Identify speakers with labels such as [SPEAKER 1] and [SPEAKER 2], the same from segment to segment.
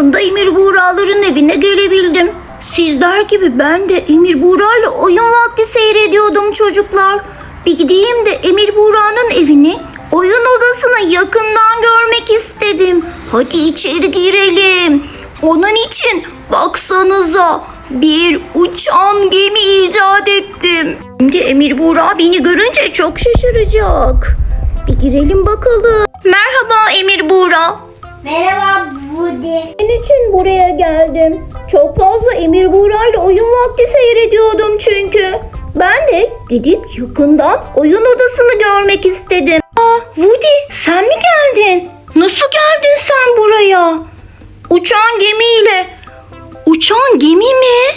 [SPEAKER 1] Sonunda Emir Buğraların evine gelebildim. Sizler gibi ben de Emir Buğra ile oyun vakti seyrediyordum çocuklar. Bir gideyim de Emir Buğra'nın evini, oyun odasını yakından görmek istedim. Hadi içeri girelim. Onun için baksanıza bir uçan gemi icat ettim. Şimdi Emir Buğra beni görünce çok şaşıracak. Bir girelim bakalım. Merhaba Emir Buğra.
[SPEAKER 2] Merhaba Woody.
[SPEAKER 1] Senin için buraya geldim. Çok fazla Emir Buğra ile oyun vakti seyrediyordum çünkü. Ben de gidip yakından oyun odasını görmek istedim. Aa, Woody sen mi geldin? Nasıl geldin sen buraya? Uçan gemiyle. Uçan gemi mi?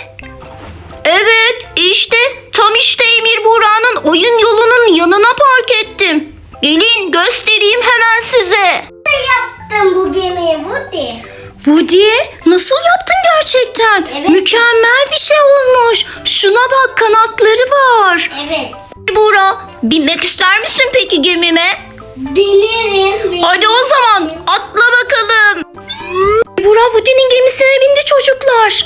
[SPEAKER 1] Evet işte tam işte Emir Buğra'nın oyun yolunun yanına park ettim. Gelin göstereyim hemen size.
[SPEAKER 2] Yaptım bu gemiyi Woody.
[SPEAKER 1] Woody nasıl yaptın gerçekten?
[SPEAKER 2] Evet.
[SPEAKER 1] Mükemmel bir şey olmuş. Şuna bak kanatları var.
[SPEAKER 2] Evet.
[SPEAKER 1] Buğra binmek ister misin peki gemime?
[SPEAKER 2] Binerim. binerim.
[SPEAKER 1] Hadi o zaman atla bakalım. Buğra Woody'nin gemisine bindi çocuklar.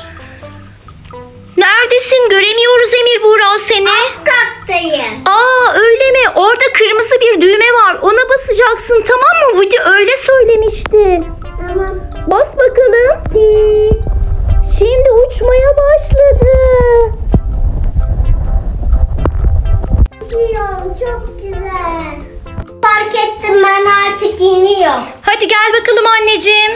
[SPEAKER 1] Neredesin? Göremiyoruz Emir Buğra seni.
[SPEAKER 2] Kattayım.
[SPEAKER 1] Aa öyle mi? Orada kırmızı bir düğme var. Ona basacaksın tamam mı? Woody öyle söylemişti.
[SPEAKER 2] Tamam.
[SPEAKER 1] Bas bakalım. Şimdi uçmaya başladı.
[SPEAKER 2] Çok güzel. Fark ettim ben artık iniyorum.
[SPEAKER 1] Hadi gel bakalım anneciğim.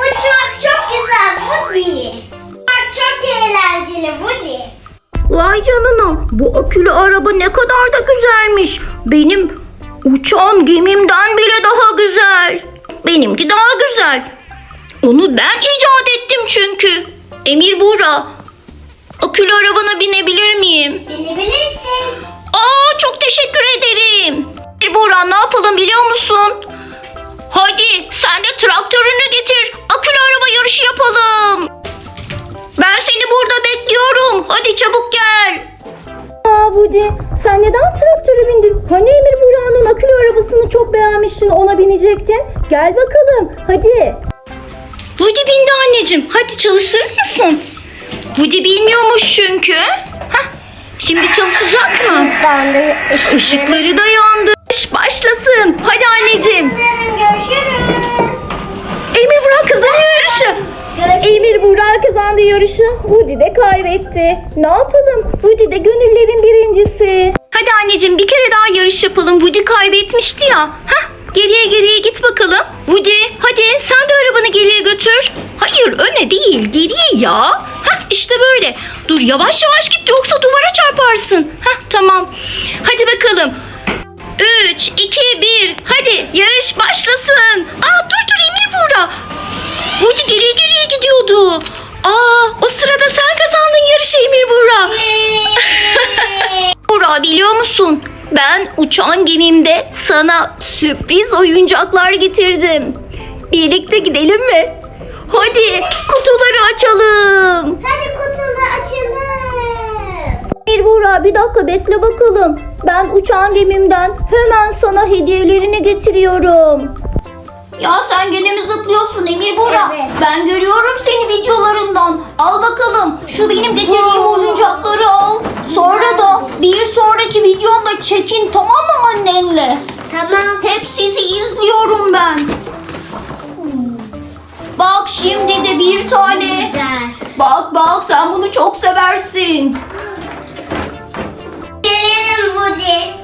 [SPEAKER 2] Uçmak çok güzel Woody. Uçmak çok eğlenceli Woody.
[SPEAKER 1] Vay canına bu akülü araba ne kadar da güzelmiş. Benim uçan gemimden bile daha güzel. Benimki daha güzel. Onu ben icat ettim çünkü. Emir Buğra, akülü arabana binebilir miyim?
[SPEAKER 2] Binebilirsin.
[SPEAKER 1] Aa çok teşekkür ederim. Emir Buğra ne yapalım biliyor musun? Hadi sen de traktörünü getir. Akülü araba yarışı yapalım. Ben seni burada bekliyorum. Hadi çabuk Budi sen neden traktöre bindin? Hani Emir Buğra'nın akülü arabasını çok beğenmiştin ona binecektin. Gel bakalım hadi. Budi bindi anneciğim. Hadi çalıştırır mısın? Budi bilmiyormuş çünkü. Hah, şimdi çalışacak mı?
[SPEAKER 2] Ben de
[SPEAKER 1] Işıkları da yandı. İş başlasın. Hadi anneciğim.
[SPEAKER 2] Görüşürüz.
[SPEAKER 1] Emir Burak kazanıyor yarışı. Emir Burak kazandı yarışı. Woody de kaybetti. Ne yapalım? Woody de gönüllerin birincisi. Hadi anneciğim bir kere daha yarış yapalım. Woody kaybetmişti ya. Hah geriye geriye git bakalım. Woody hadi sen de arabanı geriye götür. Hayır öne değil geriye ya. Hah işte böyle. Dur yavaş yavaş git yoksa duvara çarparsın. Hah tamam. Hadi bakalım. 3, 2, 1. Hadi yarış başlasın. Aa dur dur Emir Buğra. Woody geriye geriye gidiyordu. Aa o sırada sen kazandın yarışı Emir Buğra. Buğra biliyor musun? Ben uçan gemimde sana sürpriz oyuncaklar getirdim. Birlikte gidelim mi? Hadi kutuları açalım.
[SPEAKER 2] Hadi kutuları açalım.
[SPEAKER 1] Bir Buğra bir dakika bekle bakalım. Ben uçan gemimden hemen sana hediyelerini getiriyorum. Ya sen gene mi zıplıyorsun Emir Buğra?
[SPEAKER 2] Evet.
[SPEAKER 1] Ben görüyorum seni videolarından. Al bakalım şu benim getirdiğim oyuncakları al. Sonra da bir sonraki videonda çekin tamam mı annenle?
[SPEAKER 2] Tamam.
[SPEAKER 1] Hep sizi izliyorum ben. Bak şimdi de bir tane.
[SPEAKER 2] Güzel.
[SPEAKER 1] Bak bak sen bunu çok seversin.
[SPEAKER 2] Gelelim Woody.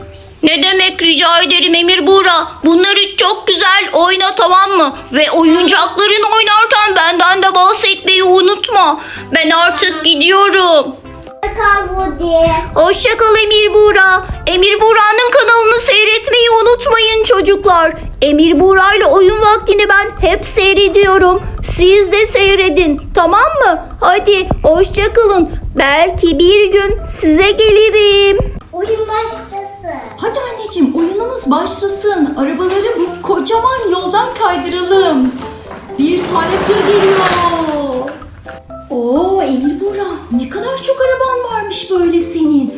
[SPEAKER 1] Ne demek rica ederim Emir Buğra. Bunları çok güzel oyna tamam mı? Ve oyuncakların oynarken benden de bahsetmeyi unutma. Ben artık gidiyorum.
[SPEAKER 2] Kal Woody.
[SPEAKER 1] Hoşça kal Emir Buğra. Emir Buğra'nın kanalını seyretmeyi unutmayın çocuklar. Emir Buğra ile oyun vaktini ben hep seyrediyorum. Siz de seyredin tamam mı? Hadi hoşça kalın. Belki bir gün size gelirim.
[SPEAKER 2] Oyun başlasın.
[SPEAKER 3] Hadi anneciğim oyunumuz başlasın. Arabaları bu kocaman yoldan kaydıralım. Bir tane tır geliyor. Oo Emir Buğra ne kadar çok araban varmış böyle senin.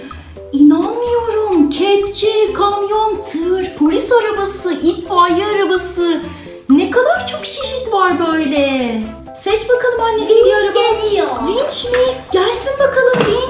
[SPEAKER 3] İnanmıyorum. Kepçe, kamyon, tır, polis arabası, itfaiye arabası. Ne kadar çok çeşit var böyle.
[SPEAKER 1] bakalım anneciğim bir
[SPEAKER 2] Vinç
[SPEAKER 1] araba.
[SPEAKER 2] geliyor.
[SPEAKER 1] Vinç mi? Gelsin bakalım vinç.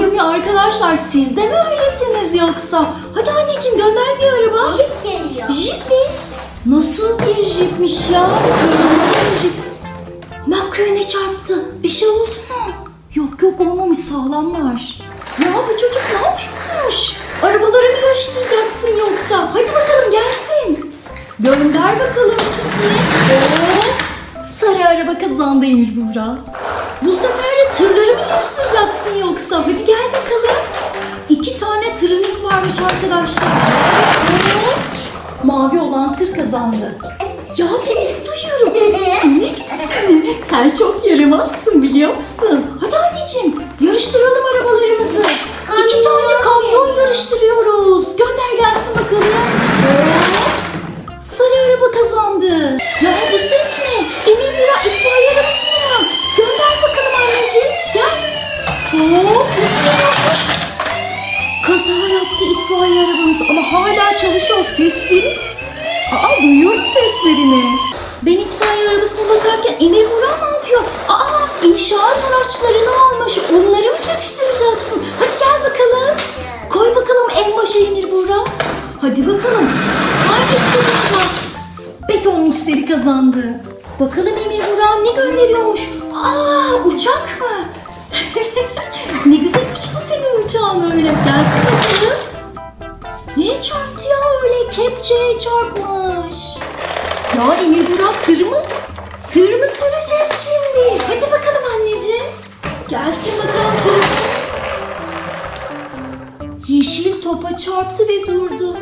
[SPEAKER 1] Durmuyor arkadaşlar. Siz de mi öylesiniz yoksa? Hadi anneciğim gönder bir araba.
[SPEAKER 2] Jip geliyor.
[SPEAKER 1] Jip mi? Nasıl bir jipmiş ya? Kırmızı bir jip. McQueen'e çarptı. Bir şey oldu mu? Yok yok olmamış sağlamlar. Ya bu çocuk ne yapıyormuş? Arabaları mı yarıştıracaksın yoksa? Hadi bakalım gelsin. Gönder bakalım ikisini. Oo, sarı araba kazandı Emir Buğra. Bu sefer de tırları mı yarıştıracaksın yoksa? Hadi gel bakalım. İki tane tırınız varmış arkadaşlar. Mavi olan tır kazandı. Ya bir ses duyuyorum. Ne gitsin? Sen çok yaramazsın biliyor musun? Hadi anneciğim yarıştıralım arabalarımızı. İki tane kamyon Neye çarptı ya öyle? Kepçeye çarpmış. Ya Emir Burak tır mı? Tır mı süreceğiz şimdi? Hadi bakalım anneciğim. Gelsin bakalım tırımız. Yeşil topa çarptı ve durdu.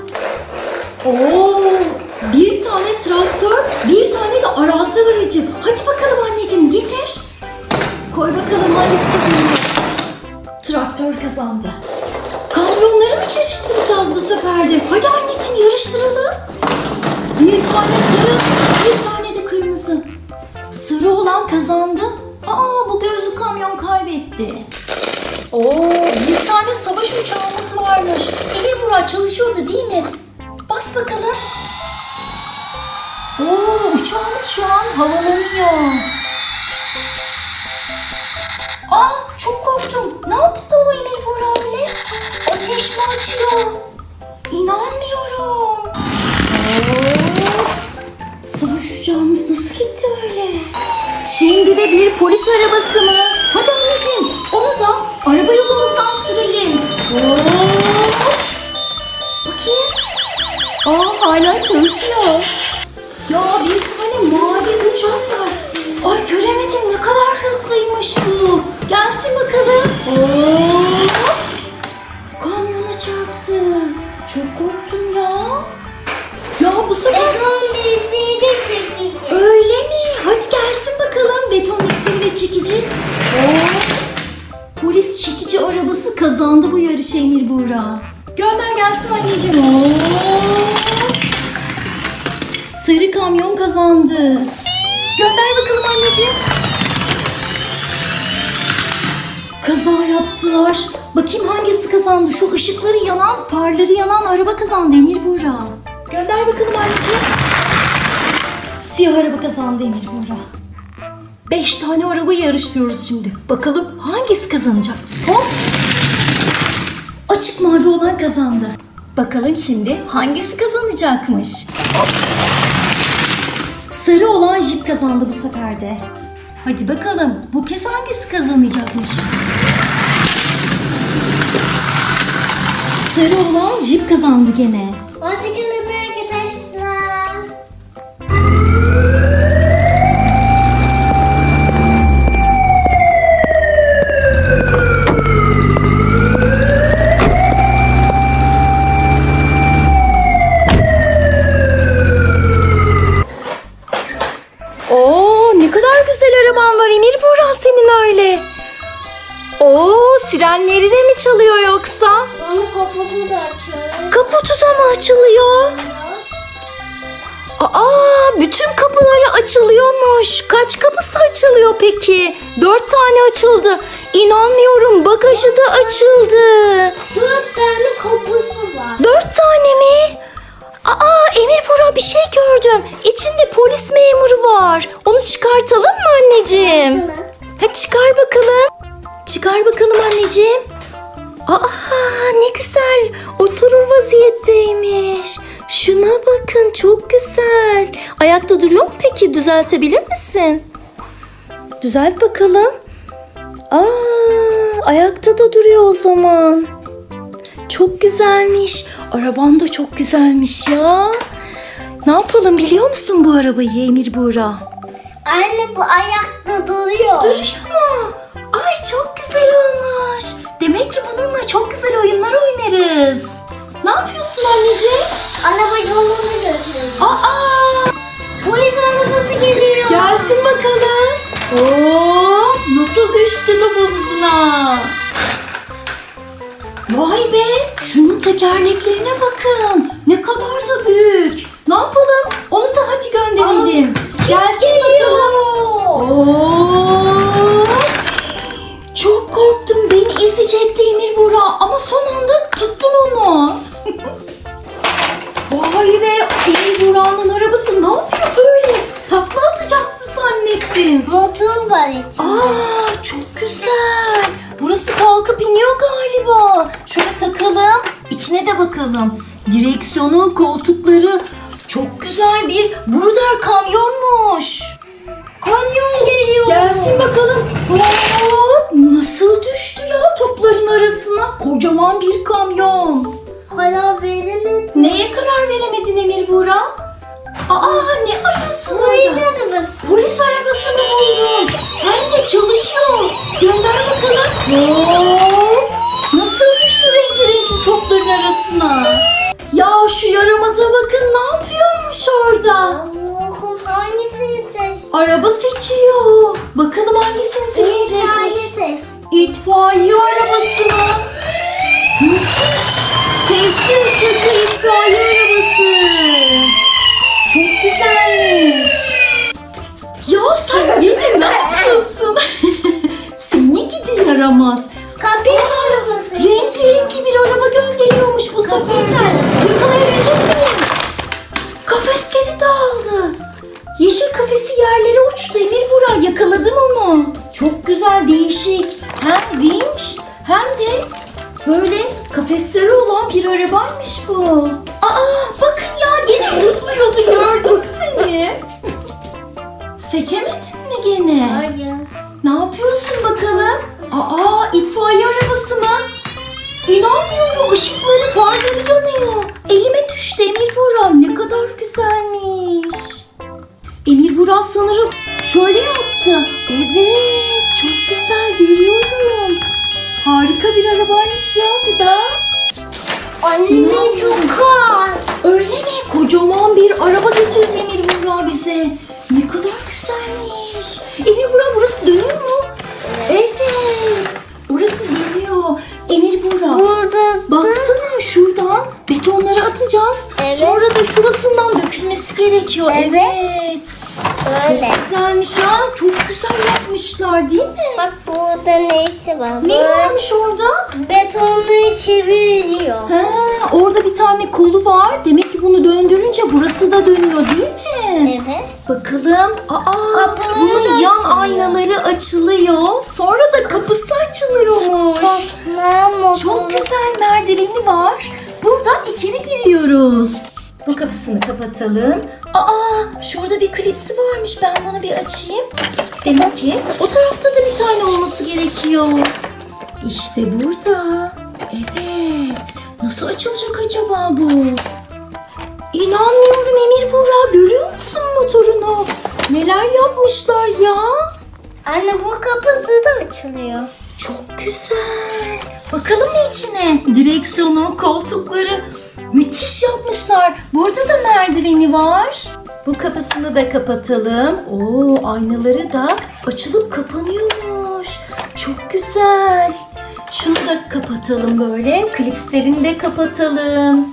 [SPEAKER 1] Oo, bir tane traktör, bir tane de arazi aracı. Hadi bakalım anneciğim getir. Koy bakalım hangisi. Traktör kazandı. Yarıştıracağız bu sefer de? Hadi anneciğim yarıştıralım. Bir tane sarı, bir tane de kırmızı. Sarı olan kazandı. Aa bu gözlü kamyon kaybetti. Oo bir tane savaş uçağımız varmış. Emir Burak çalışıyordu değil mi? Bas bakalım. Oo uçağımız şu an havalanıyor. Aa çok korktum. Ne yaptı o Emir? Ateş mi açıyor? İnanmıyorum. Uçağımız nasıl gitti öyle? Şimdi de bir polis arabası mı? Hadi anneciğim onu da araba yolumuzdan sürelim. Bakayım. Aa hala çalışıyor. Ya bir tane mavi uçak var. Ay göremedim ne kadar hızlıymış bu. Gelsin bakalım. Oo. Buğra. Gönder gelsin anneciğim. Oo. Sarı kamyon kazandı. Gönder bakalım anneciğim. Kaza yaptılar. Bakayım hangisi kazandı? Şu ışıkları yanan, farları yanan araba kazandı Emir Buğra. Gönder bakalım anneciğim. Siyah araba kazandı Emir Buğra. Beş tane araba yarışıyoruz şimdi. Bakalım hangisi kazanacak? Hop. Mavi olan kazandı. Bakalım şimdi hangisi kazanacakmış? Sarı olan jip kazandı bu sefer de. Hadi bakalım bu kez hangisi kazanacakmış? Sarı olan jip kazandı gene. 18 sirenleri de mi çalıyor yoksa?
[SPEAKER 2] Sonra kaputu da açıyoruz.
[SPEAKER 1] Kaputu da mı açılıyor? Aa bütün kapıları açılıyormuş. Kaç kapısı açılıyor peki? Dört tane açıldı. İnanmıyorum bagajı da açıldı.
[SPEAKER 2] Dört tane kapısı var.
[SPEAKER 1] Dört tane mi? Aa Emir Buğra bir şey gördüm. İçinde polis memuru var. Onu çıkartalım mı anneciğim? Hadi çıkar bakalım. Çıkar bakalım anneciğim. Aa ne güzel. Oturur vaziyetteymiş. Şuna bakın çok güzel. Ayakta duruyor mu peki? Düzeltebilir misin? Düzelt bakalım. Aa ayakta da duruyor o zaman. Çok güzelmiş. Araban da çok güzelmiş ya. Ne yapalım biliyor musun bu arabayı Emir Buğra?
[SPEAKER 2] Anne bu ayakta duruyor.
[SPEAKER 1] Duruyor mu? Kalkıp iniyor galiba. Şöyle takalım. İçine de bakalım. Direksiyonu, koltukları çok güzel bir Bruder kamyonmuş.
[SPEAKER 2] Kamyon geliyor.
[SPEAKER 1] Gelsin bakalım. Hop, nasıl düştü ya topların arasına? Kocaman bir kamyon.
[SPEAKER 2] Karar veremedim.
[SPEAKER 1] Neye karar veremedin Emir Buğra? Aa ne arıyorsun
[SPEAKER 2] Polis
[SPEAKER 1] orada?
[SPEAKER 2] arabası.
[SPEAKER 1] Polis arabasını buldum. Hem de çalışıyor. Gönder bakalım. Hop. Nasıl düştü renkli renkli topların arasına? Ya şu yaramaza bakın ne yapıyormuş orada?
[SPEAKER 2] Allah'ım hangisini seç?
[SPEAKER 1] Araba seçiyor. Bakalım hangisini seçecekmiş.
[SPEAKER 2] seç.
[SPEAKER 1] İtfaiye arabası mı? Müthiş. Sesli ışıklı itfaiye güzelmiş. Ya sen yine ne yapıyorsun? Seni gidi yaramaz.
[SPEAKER 2] Kapris arabası.
[SPEAKER 1] Renkli renkli bir araba gönderiyormuş bu sefer. de. Yakalayabilecek miyim? Kafesleri dağıldı. Yeşil kafesi yerlere uçtu Emir Burak. Yakaladım onu. Çok güzel değişik. Hem vinç hem de böyle kafesleri olan bir arabaymış bu. Aa bakın ya gene zıplıyordu gördüm seni. Seçemedin mi gene?
[SPEAKER 2] Hayır.
[SPEAKER 1] Ne yapıyorsun bakalım? Aa itfaiye arabası mı? İnanmıyorum ışıkları farları yapmışlar değil mi?
[SPEAKER 2] Bak burada neyse var.
[SPEAKER 1] Ne varmış orada?
[SPEAKER 2] Betonları çeviriyor.
[SPEAKER 1] He, orada bir tane kolu var. Demek ki bunu döndürünce burası da dönüyor değil mi?
[SPEAKER 2] Evet.
[SPEAKER 1] Bakalım. Aa,
[SPEAKER 2] Kapıları
[SPEAKER 1] bunun yan
[SPEAKER 2] açılıyor.
[SPEAKER 1] aynaları açılıyor. Sonra da kapısı açılıyormuş.
[SPEAKER 2] Motor.
[SPEAKER 1] Çok güzel merdiveni var. Buradan içeri giriyoruz. Bu kapısını kapatalım. Aa, şurada bir klipsi varmış. Ben bunu bir açayım. Demek ki o tarafta da bir tane olması gerekiyor. İşte burada. Evet. Nasıl açılacak acaba bu? İnanmıyorum Emir Buğra. Görüyor musun motorunu? Neler yapmışlar ya?
[SPEAKER 2] Anne bu kapısı da açılıyor.
[SPEAKER 1] Çok güzel. Bakalım mı içine? Direksiyonu, koltukları müthiş yapmışlar. Burada da merdiveni var. Bu kapısını da kapatalım. Oo, aynaları da açılıp kapanıyormuş. Çok güzel. Şunu da kapatalım böyle. Klipslerini de kapatalım.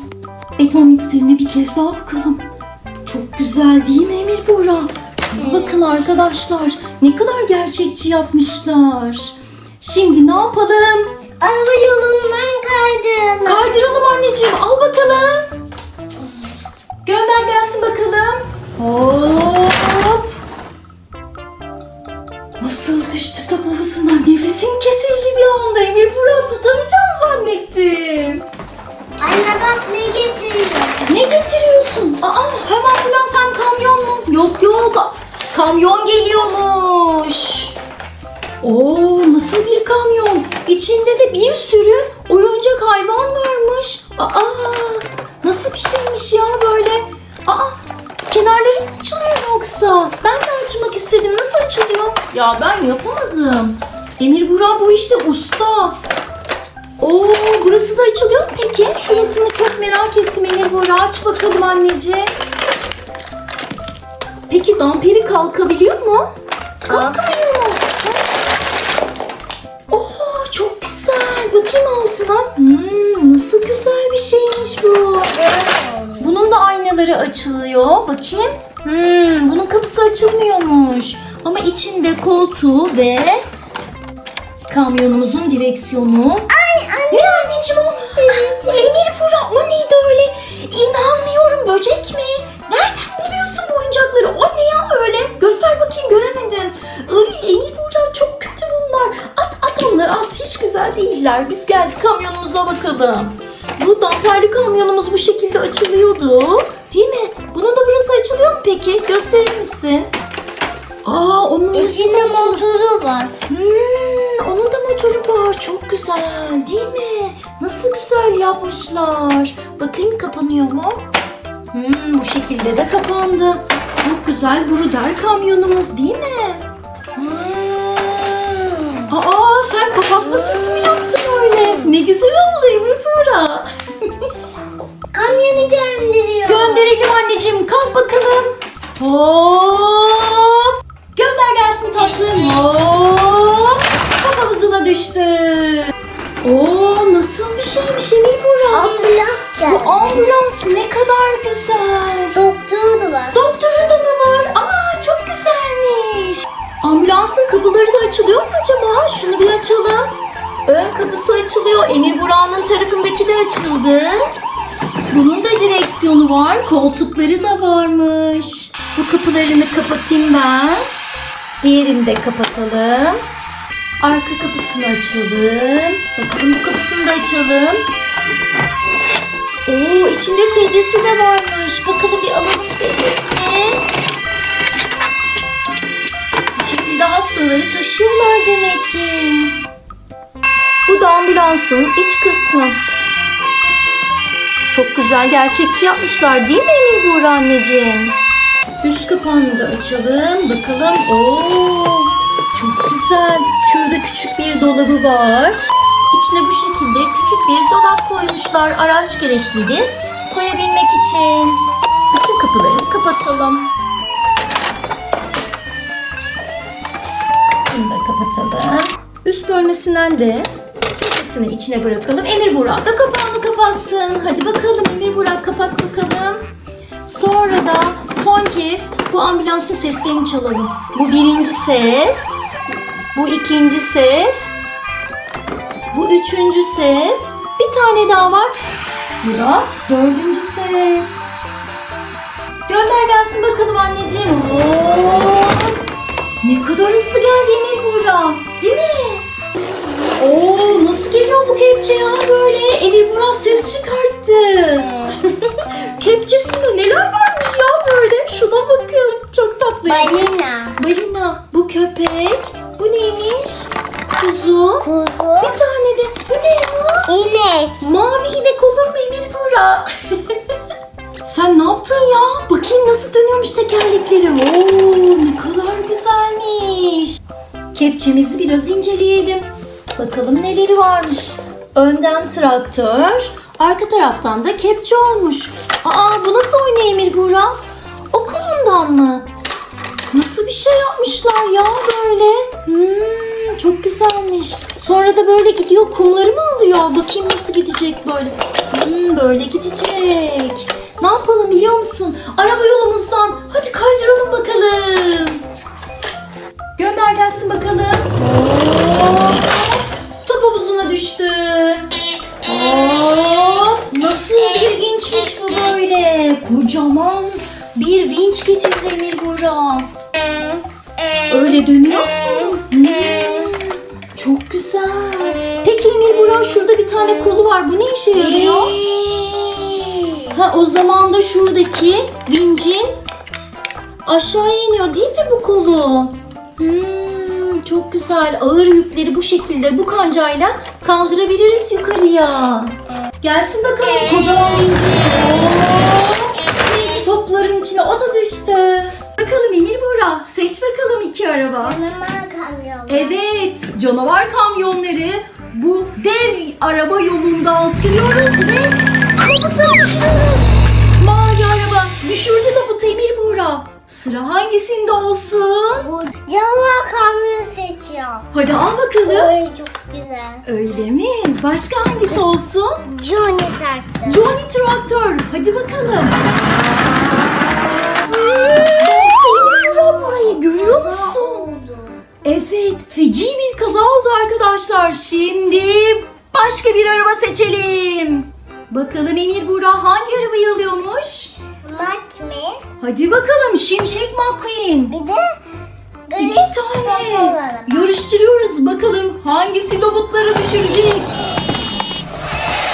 [SPEAKER 1] Beton mikserine bir kez daha bakalım. Çok güzel değil mi Emir Bora? Şuna bakın arkadaşlar. Ne kadar gerçekçi yapmışlar. Şimdi ne yapalım?
[SPEAKER 2] Araba yolundan kaydın.
[SPEAKER 1] Kaydıralım anneciğim. Al bakalım. Gönder gelsin bakalım. Hop. Nasıl düştü top havuzundan? Nefesim kesildi bir anda. Emir Burak tutamayacağım zannettim.
[SPEAKER 2] Anne bak ne getiriyor.
[SPEAKER 1] Ne getiriyorsun? Aa hem ambulans hem kamyon mu? Yok yok. Kamyon geliyormuş. Oo nasıl bir kamyon? İçinde de bir sürü oyuncak hayvan varmış. Aa nasıl bir şeymiş ya böyle? Aa kenarları mı açılıyor yoksa? Ben de açmak istedim. Nasıl açılıyor? Ya ben yapamadım. Emir Burak bu işte usta. Oo, burası da açılıyor mu peki? Şurasını çok merak ettim Emir Bora. Aç bakalım anneciğim. Peki damperi kalkabiliyor mu? Kalkmıyor mu? Güzel. Bakayım altına. Hmm, nasıl güzel bir şeymiş bu. Bunun da aynaları açılıyor. Bakayım. Hmm, bunun kapısı açılmıyormuş. Ama içinde koltuğu ve kamyonumuzun direksiyonu. Ay anne. Ne anneciğim o? Emir Burak o neydi öyle? İnanmıyorum böcek mi? Nereden buluyorsun bu oyuncakları? O ne ya öyle? Göster bakayım göremedim. Ay Emir Burak güzel değiller. Biz geldik kamyonumuza bakalım. Bu damperli kamyonumuz bu şekilde açılıyordu. Değil mi? Bunun da burası açılıyor mu peki? Gösterir misin? Aa onun orası
[SPEAKER 2] İçinde
[SPEAKER 1] açılıyor.
[SPEAKER 2] motoru var.
[SPEAKER 1] Hmm, onun da motoru var. Çok güzel değil mi? Nasıl güzel yapmışlar. Bakayım kapanıyor mu? Hmm, bu şekilde de kapandı. Çok güzel Bruder kamyonumuz değil mi? Ne güzel oldu Emir Buğra.
[SPEAKER 2] Kamyonu gönderiyor.
[SPEAKER 1] Gönderelim anneciğim. Kalk bakalım. Hop. Gönder gelsin tatlım. Hop. Top havuzuna düştü. Oo nasıl bir şeymiş Emir Burak.
[SPEAKER 2] Ambulans
[SPEAKER 1] Bu
[SPEAKER 2] geldi.
[SPEAKER 1] ambulans ne kadar güzel.
[SPEAKER 2] Doktoru da var.
[SPEAKER 1] Doktoru da mı var? Aa çok güzelmiş. Ambulansın kapıları da açılıyor mu acaba? Şunu bir açalım. Ön kapısı açılıyor. Emir Burak'ın tarafındaki de açıldı. Bunun da direksiyonu var. Koltukları da varmış. Bu kapılarını kapatayım ben. Diğerini de kapatalım. Arka kapısını açalım. Bakalım bu kapısını da açalım. Oo içinde sedyesi de varmış. Bakalım bir alalım sedyesini. Bu şekilde hastaları taşıyorlar demek ki. Da ambulansın iç kısmı. Çok güzel gerçekçi yapmışlar değil mi Emir Buğra anneciğim? Üst kapağını da açalım. Bakalım. Oo, çok güzel. Şurada küçük bir dolabı var. İçine bu şekilde küçük bir dolap koymuşlar. Araç gereçleri koyabilmek için. Bütün kapılarını kapatalım. Bunu da kapatalım. Üst bölmesinden de sepesini içine bırakalım. Emir Burak da kapağını kapatsın. Hadi bakalım Emir Burak kapat bakalım. Sonra da son kez bu ambulansın seslerini çalalım. Bu birinci ses. Bu ikinci ses. Bu üçüncü ses. Bir tane daha var. Bu da dördüncü ses. Gönder gelsin bakalım anneciğim. Oo, ne kadar hızlı geldi Emir Buğra. Değil mi? Oo nasıl geliyor bu kepçe ya böyle? Emir Buğra ses çıkarttı. Kepçesinde neler varmış ya böyle? Şuna bakın. Çok tatlıymış.
[SPEAKER 2] Balina.
[SPEAKER 1] Balina. Bu köpek. Bu neymiş? Kuzu.
[SPEAKER 2] Kuzu.
[SPEAKER 1] Bir tane de. Bu ne ya?
[SPEAKER 2] İnek.
[SPEAKER 1] Mavi inek olur mu Emir Buğra? Sen ne yaptın ya? Bakayım nasıl dönüyormuş tekerlekleri. Oo, ne kadar güzelmiş. Kepçemizi biraz inceleyelim. Bakalım neleri varmış. Önden traktör, arka taraftan da kepçe olmuş. Aa bu nasıl oynuyor Emir Buğra? O kolundan mı? Nasıl bir şey yapmışlar ya böyle? Hmm, çok güzelmiş. Sonra da böyle gidiyor kumları mı alıyor? Bakayım nasıl gidecek böyle. Hmm, böyle gidecek. Ne yapalım biliyor musun? Araba yolumuzdan. Hadi kaydıralım bakalım. Gönder gelsin bakalım. Hop. Düştü. Hop. Nasıl ilginçmiş bu böyle. Kocaman bir vinç getirdi Emir Buğra. Öyle dönüyor mu? Hmm, çok güzel. Peki Emir Burak şurada bir tane kolu var. Bu ne işe yarıyor? Ha o zaman da şuradaki vincin aşağıya iniyor değil mi bu kolu? Hmm, çok güzel. Ağır yükleri bu şekilde bu kancayla kaldırabiliriz yukarıya. Gelsin bakalım kocaman renkli topların içine o da düştü. Bakalım Emir Bora seç bakalım iki araba.
[SPEAKER 2] Canavar kamyon.
[SPEAKER 1] Evet, canavar kamyonları bu dev araba yolundan sürüyoruz ve robotları düşürüyoruz. Mavi araba düşürdü. Sıra hangisinde olsun?
[SPEAKER 2] Bu canavar kamyonu seçiyor.
[SPEAKER 1] Hadi al bakalım.
[SPEAKER 2] Oy çok güzel.
[SPEAKER 1] Öyle mi? Başka hangisi olsun?
[SPEAKER 2] Johnny taktı.
[SPEAKER 1] Johnny Traktör. Hadi bakalım. Buğra burayı görüyor musun? Evet, feci bir kaza oldu arkadaşlar. Şimdi başka bir araba seçelim. Bakalım Emir Buğra hangi arabayı alıyormuş?
[SPEAKER 2] Mi?
[SPEAKER 1] Hadi bakalım Şimşek McQueen.
[SPEAKER 2] Bir de
[SPEAKER 1] İki tane. Yarıştırıyoruz bakalım hangisi robotları düşürecek.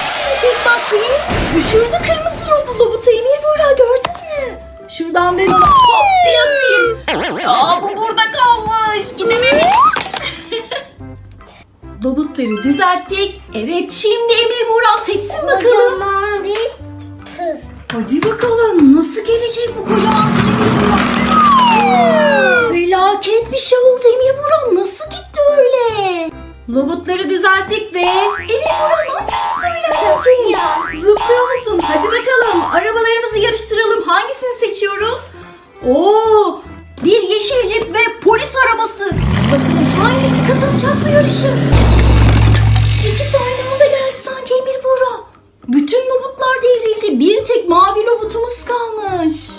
[SPEAKER 1] Şimşek McQueen düşürdü kırmızı robot robotu Emir Buğra gördün mü? Şuradan ben ona hop diye atayım. Aa bu burada kalmış gidememiş. Robotları düzelttik. Evet şimdi Emir Buğra seçsin bakalım.
[SPEAKER 2] Kocaman bir.
[SPEAKER 1] Hadi bakalım nasıl gelecek bu kocaman televizyon? Felaket bir şey oldu Emir Buran. Nasıl gitti öyle? Robotları düzelttik ve Emir Buran ne yapıyorsun öyle anneciğim?
[SPEAKER 2] Zıplıyor.
[SPEAKER 1] Zıplıyor musun? Hadi bakalım arabalarımızı yarıştıralım. Hangisini seçiyoruz? Oo, bir yeşil jip ve polis arabası. Bakalım hangisi kazanacak bu yarışı? Bütün robotlar devrildi. Bir tek mavi robotumuz kalmış.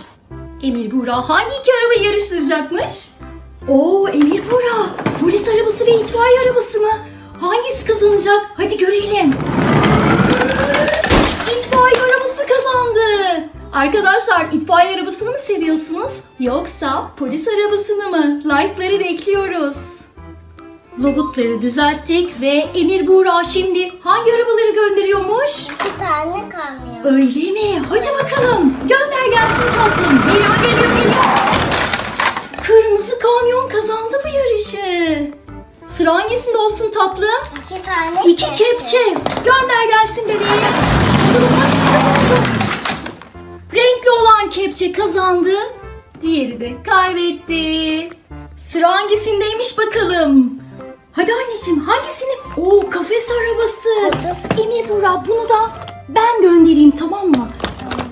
[SPEAKER 1] Emir Buğra hangi iki araba yarıştıracakmış? Oo Emir Buğra. Polis arabası ve itfaiye arabası mı? Hangisi kazanacak? Hadi görelim. İtfaiye arabası kazandı. Arkadaşlar itfaiye arabasını mı seviyorsunuz? Yoksa polis arabasını mı? Like'ları bekliyoruz. Robotları düzelttik ve Emir Buğra şimdi hangi arabaları gönderiyormuş?
[SPEAKER 2] İki tane kamyon.
[SPEAKER 1] Öyle mi? Hadi bakalım. Gönder gelsin tatlım. Geliyor geliyor geliyor. Kırmızı kamyon kazandı bu yarışı. Sıra hangisinde olsun tatlım?
[SPEAKER 2] İki tane
[SPEAKER 1] İki kepçe. Gönder gelsin bebeğim. Bakalım hangisi kazanacak? Renkli olan kepçe kazandı. Diğeri de kaybetti. Sıra hangisindeymiş bakalım. Burak bunu da ben göndereyim tamam mı?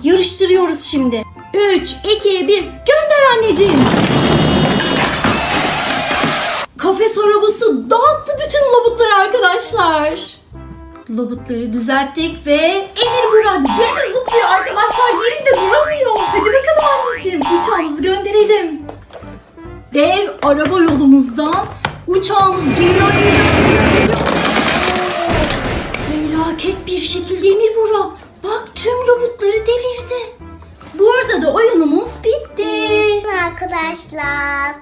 [SPEAKER 1] Yarıştırıyoruz şimdi. 3, 2, 1 gönder anneciğim. Kafes arabası dağıttı bütün lobutları arkadaşlar. Lobutları düzelttik ve Emir Burak gene zıplıyor arkadaşlar yerinde duramıyor. Hadi bakalım anneciğim uçağımızı gönderelim. Dev araba yolumuzdan uçağımız geliyor geliyor geliyor Felaket bir şekilde Emir Burak. Bak tüm robotları devirdi. Burada da oyunumuz bitti.
[SPEAKER 2] Arkadaşlar.